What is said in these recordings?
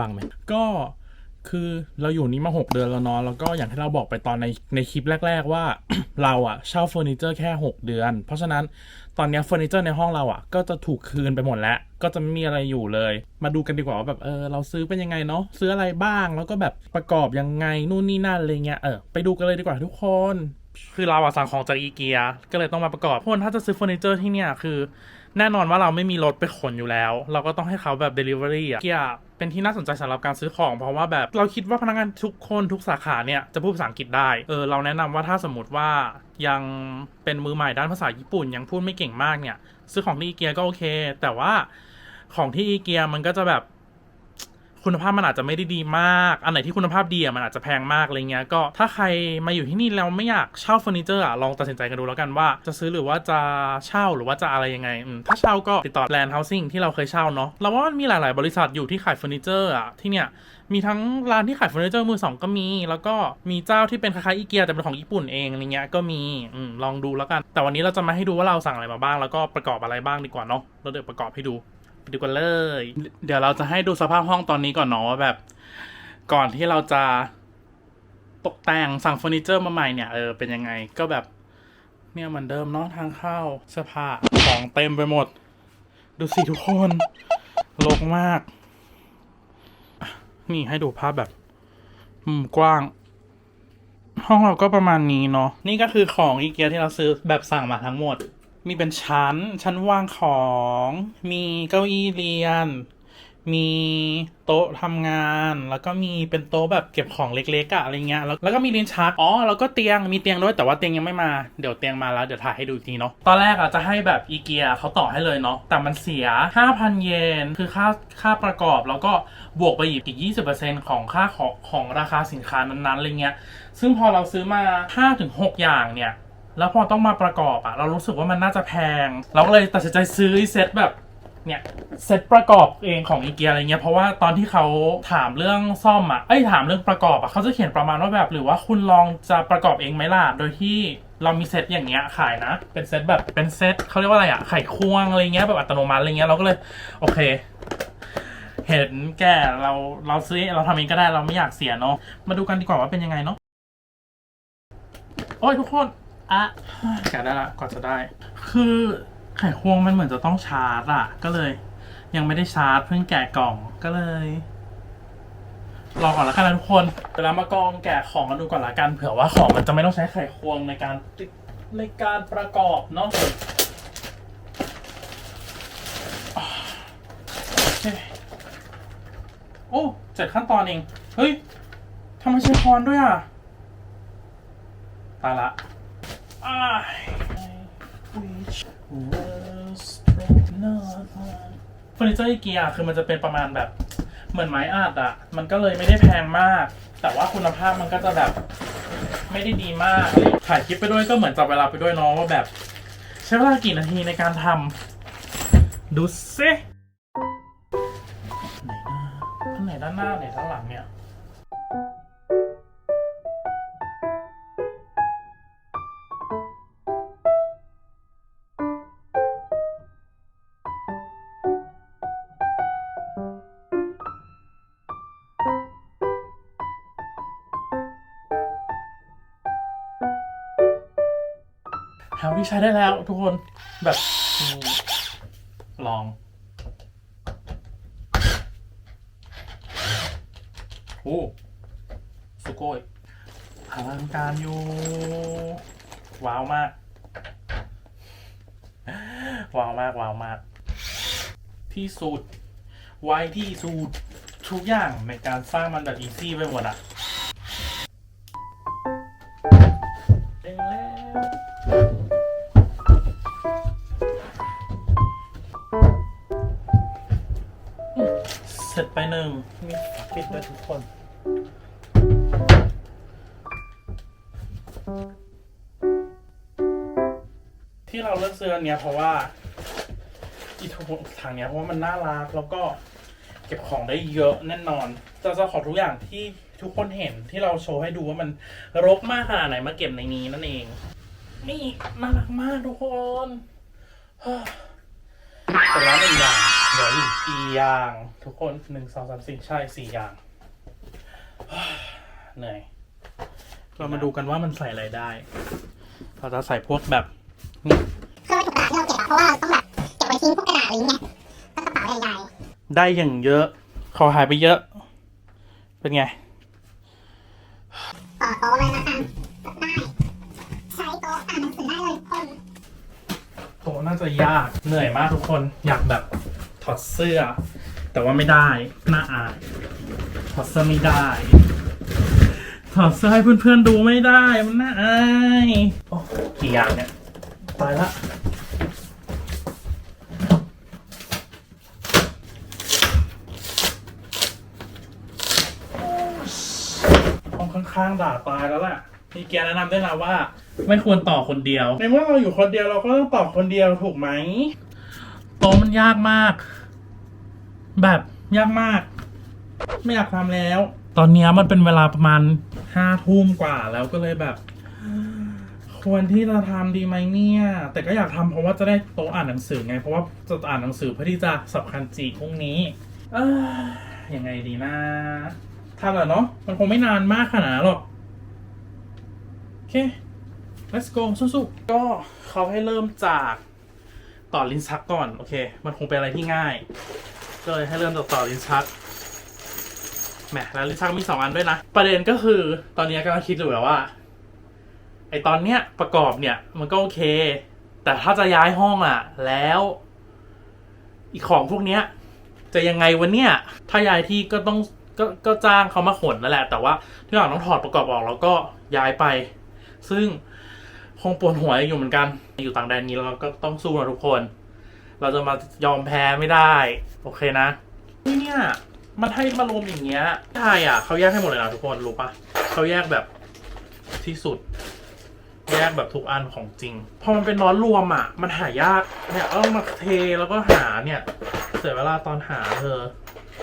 บังไหมก็คือเราอยู่นี่มา 6 เดือนแล้วเนาะแล้วก็อย่างที่เราบอกไปตอนในในคลิปแรก ๆ ว่า เราอะเช่าเฟอร์นิเจอร์แค่ 6 เดือน เพราะฉะนั้นตอนนี้เฟอร์นิเจอร์ในห้องเราอะก็จะถูกคืนไปหมดแล้ว ก็จะไม่มีอะไรอยู่เลย มาดูกันดีกว่าว่าแบบเออเราซื้อเป็นยังไงเนาะซื้ออะไรบ้างแล้วก็แบบประกอบยังไงนู่นนี่นั่นอะไรเงี้ยเออไปดูกันเลยดีกว่าทุกคน คือเราอะสั่งของจากอีเกียก็เลยต้องมาประกอบทุกคนถ้าจะซื้อเฟอร์นิเจอร์ที่เนี่ยคือ แน่นอนว่าเราไม่มีรถไปขนอยู่แล้ว เราก็ต้องให้เขาแบบ Delivery อะเกียเป็นที่น่าสนใจสำหรับการซื้อของ เพราะว่าแบบเราคิดว่าพนักงานทุกคนทุกสาขาเนี่ยจะพูดภาษาอังกฤษได้เออเราแนะนำว่าถ้าสมมติว่ายังเป็นมือใหม่ด้านภาษาญี่ปุ่น ยังพูดไม่เก่งมากเนี่ย ซื้อของที่อีเกียก็โอเค แต่ว่าของที่อีเกียมันก็จะแบบ คุณภาพมันอาจจะไม่ได้ดีมาก อันไหนที่คุณภาพดีอะมันอาจจะแพงมากอะไรเงี้ยก็ถ้าใครมาอยู่ที่นี่แล้วไม่อยากเช่าเฟอร์นิเจอร์อะลองตัดสินใจกันดูแล้วกันว่า จะซื้อหรือว่าจะเช่าหรือว่าจะอะไรยังไงถ้าเช่าก็ติดต่อแลนด์เฮาสิ่งที่เราเคยเช่าเนาะเราว่ามันมีหลาย ๆ บริษัทอยู่ที่ขายเฟอร์นิเจอร์อะที่เนี่ยมีทั้งร้านที่ขายเฟอร์นิเจอร์มือสองก็มี แล้วก็มีเจ้าที่เป็นคล้ายๆอีเกียแต่เป็นของญี่ปุ่นเองอะไรเงี้ยก็มีอืมลองดูแล้วกัน แต่วันนี้เราจะมาให้ดูว่าเราสั่งอะไรมาบ้าง แล้วก็ประกอบอะไรบ้างดีกว่าเนาะเราเดี๋ยวประกอบให้ดู ไปดูกันเลย เดี๋ยวเราจะให้ดูสภาพห้องตอนนี้ก่อนเนาะว่าแบบ ก่อนที่เราจะตกแต่งสั่งเฟอร์นิเจอร์มาใหม่เนี่ยเออเป็นยังไงก็แบบ เนี่ยเหมือนเดิมเนาะทางเข้าเสื้อผ้าของเต็มไปหมด ดูสิทุกคนรกมาก นี่ให้ดูภาพแบบมุมกว้าง ห้องเราก็ประมาณนี้เนาะนี่ก็คือของอีเกียที่เราซื้อแบบสั่งมาทั้งหมด มีเป็นชั้น ชั้นวางของ มีเก้าอี้เรียน มีโต๊ะทำงาน แล้วก็มีเป็นโต๊ะแบบเก็บของเล็กๆอะอะไรเงี้ย แล้วแล้วก็มีลิ้นชัก อ๋อ แล้วก็เตียง มีเตียงด้วย แต่ว่าเตียงยังไม่มา เดี๋ยวเตียงมาแล้ว เดี๋ยวถ่ายให้ดูอีกทีเนาะ ตอนแรกอะจะให้แบบอีเกียเขาต่อให้เลยเนาะ แต่มันเสีย 5,000 เยน คือค่าค่าประกอบ แล้วก็บวกไปอีกอีก 20%ของค่าของของราคาสินค้านั้นๆ อะไรเงี้ย ซึ่งพอเราซื้อมา 5-6 อย่างเนี่ย แล้วพอต้องมาประกอบอะเรารู้สึกว่ามันน่าจะแพง เราก็เลยตัดสินใจซื้อเซตแบบเนี่ยเซตประกอบเองของอีเกียอะไรเงี้ยเพราะว่าตอนที่เขาถามเรื่องซ่อมอะเอ้ยถามเรื่องประกอบอะเขาจะเขียนประมาณว่าแบบหรือว่าคุณลองจะประกอบเองไหมล่ะโดยที่เรามีเซตอย่างเงี้ยขายนะ เป็นเซตแบบเป็นเซตเขาเรียกว่าอะไรอะไข่ควงอะไรเงี้ยแบบอัตโนมัติอะไรเงี้ยเราก็เลยโอเค เห็นแก่เราเราซื้อเราทำเองก็ได้เราไม่อยากเสียเนาะมาดูกันดีกว่าว่าเป็นยังไงเนาะโอ้ยทุกคน อะแกะได้ละก่อนจะได้ คือไขควงมันเหมือนจะต้องชาร์จอะก็เลย ยังไม่ได้ชาร์จเพิ่งแกะกล่องก็เลยรอก่อนละกันนะทุกคนเดี๋ยวเรามากองแกะของกันดูก่อนละกันเผื่อว่าของมันจะไม่ต้องใช้ไขควงในการติดในการประกอบเนาะโอเคโอ้เจ็ดขั้นตอนเอง เฮ้ยทำไมใช้คอนด้วยอะ ตายละ เฟอร์นิเจอร์อีเกียคือมันจะเป็นประมาณแบบเหมือนไม้อัดอะมันก็เลยไม่ได้แพงมาก แต่ว่าคุณภาพมันก็จะแบบไม่ได้ดีมากถ่ายคลิปไปด้วยก็เหมือนจับเวลาไปด้วยเนาะว่าแบบ ใช้เวลากี่นาทีในการทำดูซิไหนนะอันไหนด้านหน้าไหนด้านหลังเนี่ยาที่ใช้ได้แล้วทุกคนแบบลองโอ้สุโกยอลังการอยู่ ว้าวมาก ว้าวมาก ว้าวมาก ที่สุด ไวที่สุด ทุกอย่างในการสร้างมันแบบอีซี่ไปหมดอะ มีฝาปิดด้วยทุกคน ที่เราเลือกซื้ออันเนี้ยเพราะว่าอีทถังเนี้ยเพราะว่ามันน่ารักแล้วก็เก็บของได้เยอะแน่นอนจะจะขอทุกอย่างที่ทุกคนเห็นที่เราโชว์ให้ดูว่ามันรกมากขนาดไหนมาเก็บในนี้นั่นเอง นี่น่ารักมากทุกคนเฮ้อแต่แล้วหนึ่งอย่าง เหลืออีกกี่อย่าง ทุกคนหนึ่งสองสามสี่ใช่สี่อย่าง เหนื่อย เรามาดูกันว่ามันใส่อะไรได้ เราจะใส่พวกแบบนี่เครื่องวัตถุกระดาษที่เราเก็บอะเพราะว่าเราต้องแบบเก็บไว้ทิ้งพวกกระดาษอะไรอย่างเงี้ยก็กระเป๋าใหญ่ได้อย่างเยอะ ขอหายไปเยอะ เป็นไง ๆต่อโต๊ะเลยละกันได้ใช้โต๊ะอ่านหนังสือได้เลยทุกคน โตะน่าจะยากเหนื่อยมากทุกคนอยากแบบ ถอดเสื้อ แต่ว่าไม่ได้น่าอายถอดเสื้อไม่ได้ถอดเสื้อให้เพื่อนๆดูไม่ได้มันน่าอายโอ้กี่อย่างเนี่ยตายละห้องข้างๆด่าตายแล้วแหละมีแกแนะนำได้วยนะว่า ไม่ควรต่อคนเดียวในเมื่อเราอยู่คนเดียวเราก็ต้องต่อคนเดียวถูกไหม โต๊ะมันยากมาก แบบยากมาก ไม่อยากทำแล้ว ตอนนี้มันเป็นเวลาประมาณห้าทุ่มกว่าแล้วก็เลยแบบ ควรที่จะทำดีไหมเนี่ย แต่ก็อยากทำเพราะว่าจะได้โต๊ะอ่านหนังสือไง เพราะว่าจะอ่านหนังสือเพื่อที่จะสอบคันจีพรุ่งนี้ เอ้ยยังไงดีนะทำเหรอเนาะมันคงไม่นานมากขนาดหรอกโอเค let's go สู้ๆก็เขาให้เริ่มจาก ต่อลิ้นชักก่อนโอเค มันคงเป็นอะไรที่ง่าย ก็เลยให้เริ่มจากต่อลิ้นชักแหมแล้วลิ้นชักมีสองอันด้วยนะประเด็นก็คือตอนนี้กำลังคิดอยู่แล้วว่าไอตอนเนี้ยประกอบเนี่ยมันก็โอเค แต่ถ้าจะย้ายห้องอะแล้วอีกของพวกเนี้ย จะยังไงวันเนี้ยถ้าย้ายที่ก็ต้องก็ก็จ้างเขามาขนนั่นแหละ แต่ว่าที่หลังต้องถอดประกอบออกแล้วก็ย้ายไป ซึ่ง คงปวดหัวอยู่เหมือนกัน อยู่ต่างแดนนี้เราก็ต้องสู้นะทุกคน เราจะมายอมแพ้ไม่ได้ โอเคนะนี่เนี่ยมันให้มารวมอย่างเงี้ยไทยอะเขาแยกให้หมดเลยนะทุกคนรู้ปะเขาแยกแบบที่สุด แยกแบบทุกอันของจริง พอมันเป็นน้อนรวมอะ มันหายากเนี่ยต้อมาเทแล้วก็หาเนี่ย เสียเวลาตอนหาเธอ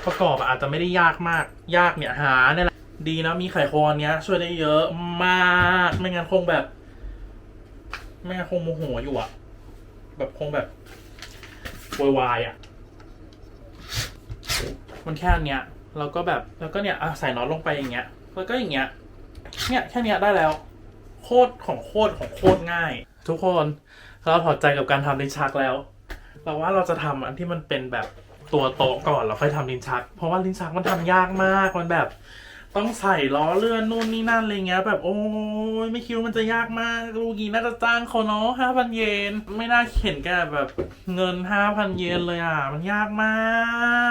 ประกอบอาจจะไม่ได้ยากมาก ยากเนี่ยหาเนี่ยแหละดีนะมีไขโคอนเนี้ย ช่วยได้เยอะมากไม่งั้นคงแบบ ไม่คงโมโหอยู่อะแบบคงแบบโวยวายอะมันแค่นเนี้ยแล้วก็แบบแล้วก็เนี่ยอะใส่น็อตลงไปอย่างเงี้ย แล้วก็อย่างเงี้ยเนี่ยแค่เนี้ยได้แล้ว โคตรของโคตรของโคตรง่าย ทุกคนเราถอดใจกับการทำลิ้นชักแล้วเราว่าเราจะทำอันที่มันเป็นแบบตัวโต๊ะก่อนแล้วค่อยทำลิ้นชัก เพราะว่าลิ้นชักมันทำยากมากมันแบบ ต้องใส่ล้อเลื่อนนู่นนี่นั่นอะไรเงี้ย แบบโอ้ยไม่คิดว่ามันจะยากมากลูกีน่าจะจ้างเขาเนาะห้าพันเยน ไม่น่าเข็นแกแบบเงินห้าพันเยนเลยอะ มันยากมา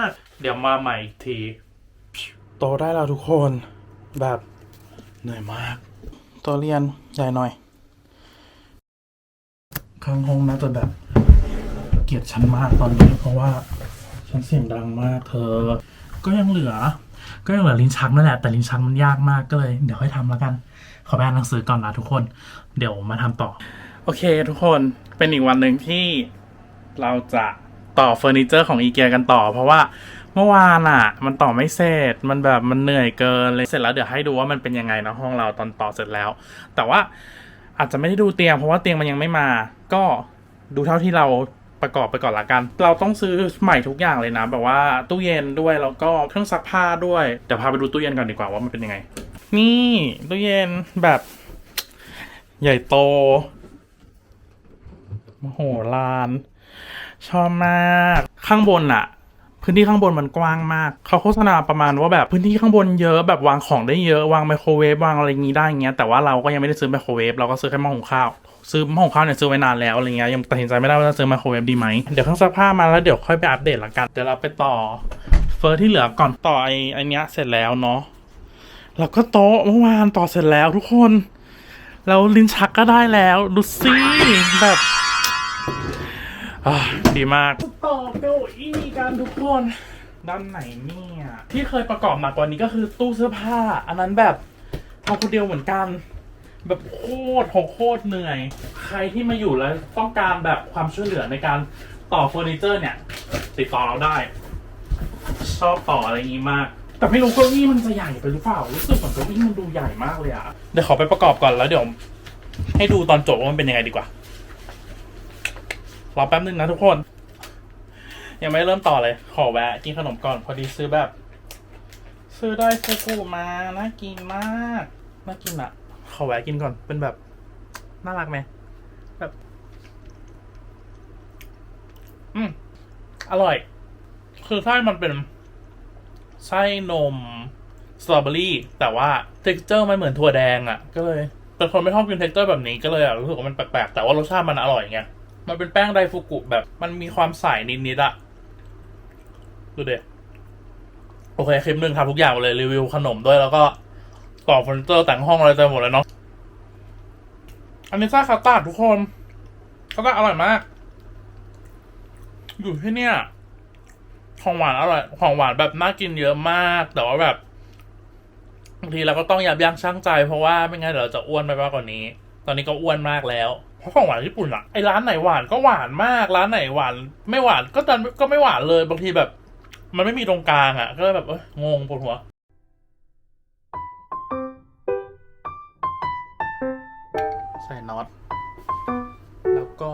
ก เดี๋ยวมาใหม่อีกที โตได้แล้วทุกคนแบบเหนื่อยมาก ตัวเรียนใหญ่หน่อย ข้างห้องน่าจะแบบ เกลียดฉันมากตอนนี้ เพราะว่าฉันเสียงดังมากเธอ ก็ยังเหลือ ก็ยังเหลือลิ้นชักนั่นแหละแต่ลิ้นชักมันยากมากก็เลยเดี๋ยวค่อยทำแล้วกัน ขอไปอ่านหนังสือก่อนนะทุกคน เดี๋ยวมาทำต่อ โอเค ทุกคนเป็นอีกวันหนึ่งที่เราจะต่อเฟอร์นิเจอร์ของอีเกียกันต่อ เพราะว่าเมื่อวานอะ มันต่อไม่เสร็จ มันแบบมันเหนื่อยเกินเลยเสร็จแล้วเดี๋ยวให้ดูว่ามันเป็นยังไงนะห้องเราตอนต่อเสร็จแล้ว แต่ว่าอาจจะไม่ได้ดูเตียงเพราะว่าเตียงมันยังไม่มา ก็ดูเท่าที่เรา ประกอบไปก่อนละกัน เราต้องซื้อใหม่ทุกอย่างเลยนะ แบบว่าตู้เย็นด้วยแล้วก็เครื่องซักผ้าด้วยเดี๋ยวพาไปดูตู้เย็นก่อนดีกว่าว่ามันเป็นยังไง นี่ตู้เย็นแบบ ใหญ่โตมโหฬารชอบมากข้างบนอะพื้นที่ข้างบนมันกว้างมาก เขาโฆษณาประมาณว่าแบบพื้นที่ข้างบนเยอะแบบวางของได้เยอะ วางไมโครเวฟวางอะไรงี้ได้เงี้ยแต่ว่าเราก็ยังไม่ได้ซื้อไมโครเวฟเราก็ซื้อแค่หม้อหุงข้าว ซื้อหม้อหุงข้าวเนี่ยซื้อไว้นานแล้วอะไรเงี้ยยังตัดสินใจไม่ได้ว่าจะซื้อไมโครเวฟดีไหมเดี๋ยวเครื่องซักผ้ามาแล้วเดี๋ยวค่อยไปอัปเดตละกันเดี๋ยวเราไปต่อเฟอร์ที่เหลือก่อนต่อไอ้ไอเนี้ยเสร็จแล้วเนาะแล้วก็โต๊ะเมื่อวานต่อเสร็จแล้วทุกคนแล้วลิ้นชักก็ได้แล้วดูสิแบบดีมากต่อเก้าอี้กันทุกคนด้านไหนเนี่ยที่เคยประกอบหนักกว่านี้ก็คือตู้เสื้อผ้า อันนั้นแบบทำคนเดียวเหมือนกัน แบบโคตรของโคตรเหนื่อย ใครที่มาอยู่แล้วต้องการแบบความช่วยเหลือในการต่อเฟอร์นิเจอร์เนี่ย ติดต่อเราได้ ชอบต่ออะไรอย่างนี้มาก แต่ไม่รู้เก้าอี้มันจะใหญ่ไปหรือเปล่ารู้สึกเหมือนเก้าอี้มันดูใหญ่มากเลยอะเดี๋ยวขอไปประกอบก่อนแล้วเดี๋ยว ให้ดูตอนจบว่ามันเป็นยังไงดีกว่ารอแป๊บนึงนะทุกคน ยังไม่เริ่มต่อเลย ขอแวะกินขนมก่อนพอดีซื้อแบบ ซื้อได้ฟูกุมาน่ากินมากน่ากินอะ ขอแวะกินก่อน เป็นแบบ น่ารักไหมแบบ อืม อร่อย คือไส้มันเป็นไส้นมสตรอเบอรี่ แต่ว่าเท็กเจอร์มันเหมือนถั่วแดงอะ่ะ ก็เลยเป็นคนไม่ชอบกินเท็กเจอร์แบบนี้ก็เลยอะรู้สึกว่ามันแปลกๆ แต่ว่ารสชาติมันอร่อยไง มันเป็นแป้งไดฟูกุแบบ มันมีความใสนิดๆอะดูเด็โอเค คลิปหนึ่งทำทุกอย่างเลยรีวิวขนมด้วยแล้วก็ ต่อเฟอร์นิเจอร์แต่งห้องอะไรเต็มหมดเลยเนาะอันนี้ไส้คาตาทุกคนคาตาร์ดอร่อยมาก อยู่ที่เนี่ยของหวานอร่อยของหวานแบบน่ากินเยอะมาก แต่ว่าแบบบางทีเราก็ต้องยับยั้งชั่งใจเพราะว่าไม่งั้นเดี๋ยวเราจะอ้วนไปมากกว่านี้ ตอนนี้ก็อ้วนมากแล้ว เพราะของหวานญี่ปุ่นอะไอร้านไหนหวานก็หวานมาก ร้านไหนหวาน ไม่หวานก็ดันก็ไม่หวานเลย บางทีแบบ มันไม่มีตรงกลางอะก็เลยแบบเอ้ยงงปวดหัว ส่น็อต แล้วก็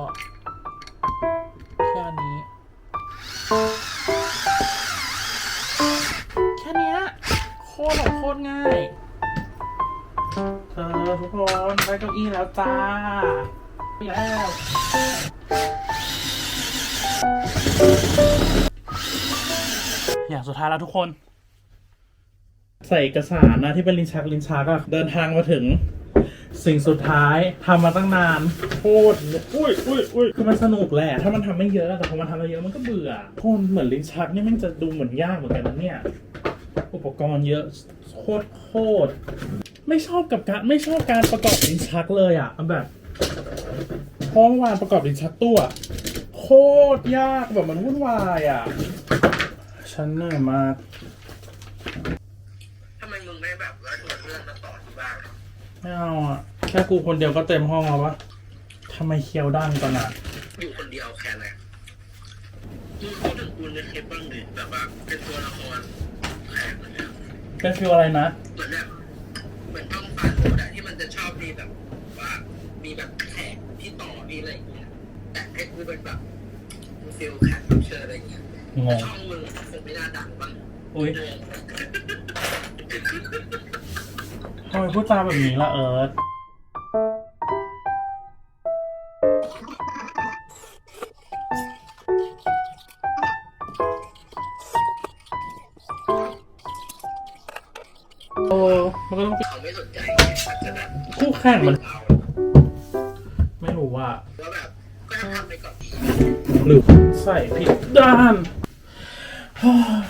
แค่นี้ แค่นี้โคตรโคตรง่าย เธอทุกคนได้เก้าอี้แล้วจ้าไปแล้วอย่างสุดท้ายแล้วทุกคน ใส่เอกสารนะที่เป็นลินชักลินชักอะเดินทางมาถึง สิ่งสุดท้ายทำมาตั้งนานโคตรอุ้ยอุ้ยอุ้ยคือมันสนุกแหละ ถ้ามันทำไม่เยอะแต่พอมันทำเยอะมันก็เบื่อโคนเหมือนลิ้นชักนี่แมันจะดูเหมือนยากเหมือนกันนะเนี่ย อุปกรณ์เยอะโคตรโคตรไม่ชอบกับการไม่ชอบการประกอบลิ้นชักเลยอะแบบเพราะเมื่อวานประกอบลิ้นชักตัวโคตรยากแบบมันวุ่นวายอะฉันเหนื่อยมาก ทำไมมึงไม่แบบ ไม่เอาอะ แค่กูคนเดียวก็เต็มห้องแล้ววะทำไมเคียวดังจังอะอยู่คนเดียวแค่ไหนมึงพูดถึงกูในคลิปบ้างดิแบบว่าเป็นตัวละครแขกอะไรเงี้ยเป็นฟิลอะไรนะ เหมือนแบบเหมือนต้องฟันโหดอะที่มันจะชอบมีแบบ ว่ามีแบบแขกที่ต่อมีอะไรอย่างเงี้ยแต่ให้กูเป็นแบบฟิลแขกรับเชิญอะไรเงี้ยงงช่องมึงคงไม่น่าดังบ้างอุ้ย ทำไมพูดจาแบบนี้ล่ะเอิร์ธโอ้มันก็ต้องเป็นเขาไม่สนใจไงอาจจะแบบคู่แข่งมันเอาไม่รู้ว่าว่าแบบก็ทำไปก่อน หรือใส่ผิดด้าน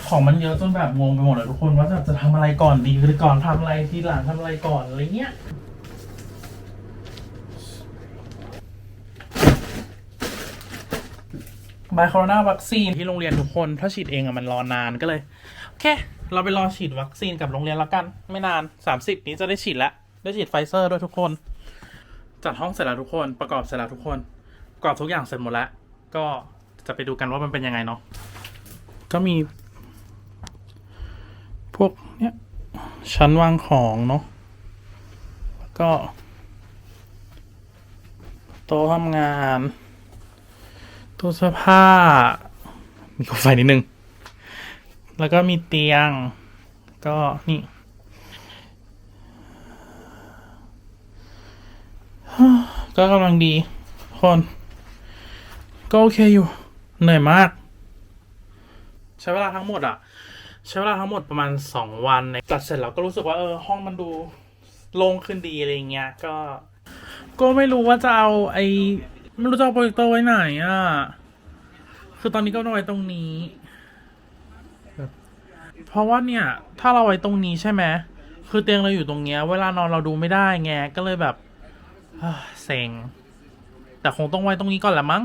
ของมันเยอะจนแบบงงไปหมดเลยทุกคนว่าจะจะทำอะไรก่อนดีคือก่อนทำอะไรทีหลังทำอะไรก่อนอะไรเงี้ยบายโคโรนาวัคซีนที่โรงเรียนทุกคนถ้าฉีดเองอะมันรอนานก็เลย โอเค เราไปรอฉีดวัคซีนกับโรงเรียนแล้วกัน ไม่นาน 30 นี้จะได้ฉีดแล้วได้ฉีดไฟเซอร์ด้วยทุกคน จัดห้องเสร็จแล้วทุกคนประกอบเสร็จแล้วทุกคนประกอบทุกอย่างเสร็จหมดแล้วก็จะไปดูกันว่ามันเป็นยังไงเนาะก็มี พวกเนี้ยชั้นวางของเนาะแล้วก็ โต๊ะทำงานตู้เสื้อผ้า มีโคมไฟนิดนึง แล้วก็มีเตียง ก็นี่ก็กำลังดีคน ก็โอเคอยู่ เหนื่อยมาก ใช้เวลาทั้งหมดอะ ใช้เวลาทั้งหมดประมาณสองวันในจัดเสร็จแล้วก็รู้สึกว่าเออห้องมันดูโล่งขึ้นดีอะไรเงี้ยก็ ก็ไม่รู้ว่าจะเอาไอไม่รู้จะเอาโปรเจคเตอร์ไว้ไหนอะคือตอนนี้ก็ต้องไว้ตรงนี้ เพราะว่าเนี่ย ถ้าเราไว้ตรงนี้ใช่ไหมคือเตียงเราอยู่ตรงเนี้ย เวลานอนเราดูไม่ได้ไงก็เลยแบบเฮ้ยเซ็งแต่คงต้องไว้ตรงนี้ก่อนแหละมั้ง